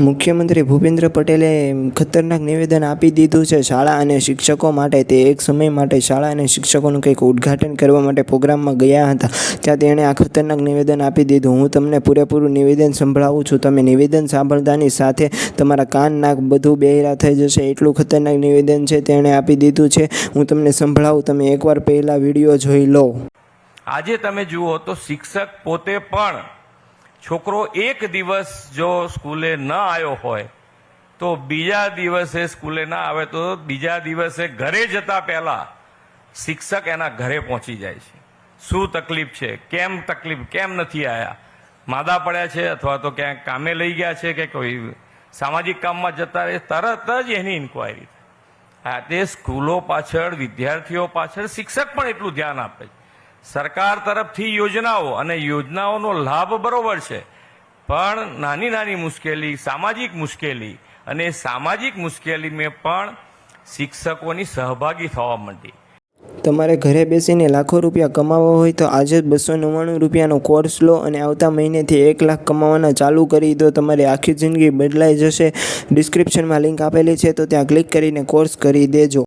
મુખ્યમંત્રી ભૂપેન્દ્ર પટેલે ખતરનાક નિવેદન આપી દીધું છે. શાળા અને શિક્ષકો માટે તે એક સમય માટે શાળા અને શિક્ષકોનું કંઈક ઉદ્ઘાટન કરવા માટે પ્રોગ્રામમાં ગયા હતા. ત્યાં તેણે આ ખતરનાક નિવેદન આપી દીધું. હું તમને પૂરેપૂરું નિવેદન સંભળાવું છું. તમે નિવેદન સાંભળતાની સાથે તમારા કાન નાક બધું બહેરા થઈ જશે. એટલું ખતરનાક નિવેદન છે તેણે આપી દીધું છે. હું તમને સંભળાવું. તમે એકવાર પહેલાં વીડિયો જોઈ લો. આજે તમે જુઓ તો શિક્ષક પોતે પણ છોકરો એક દિવસ જો સ્કૂલે ન આવ્યો હોય, તો બીજા દિવસે સ્કૂલે ના આવે તો બીજા દિવસે ઘરે જતા પહેલા શિક્ષક એના ઘરે પહોંચી જાય છે. શું તકલીફ છે? કેમ તકલીફ? કેમ નથી આવ્યા માદા પડ્યા છે અથવા તો ક્યાંક કામે લઈ ગયા છે કે કોઈ સામાજિક કામમાં જતા રહે? તરત જ એની ઇન્કવાયરી હા તે સ્કૂલો પાછળ, વિદ્યાર્થીઓ પાછળ શિક્ષક પણ એટલું ધ્યાન આપે છે. સરકાર તરફથી યોજનાઓ અને યોજનાઓનો લાભ બરોબર છે. પણ નાની નાની મુશ્કેલી, સામાજિક મુશ્કેલી અને સામાજિક મુશ્કેલીમાં પણ શિક્ષકોની સહભાગી થવા માંડી. તમારે ઘરે બેસીને લાખો રૂપિયા કમાવા હોય તો આજે જ બસો નવ્વાણું રૂપિયાનો કોર્સ લો અને આવતા મહિનેથી એક લાખ કમાવાના ચાલુ કરી દો. તમારી આખી જિંદગી બદલાઈ જશે. ડિસ્ક્રિપ્શનમાં લિંક આપેલી છે તો ત્યાં ક્લિક કરીને કોર્સ કરી દેજો.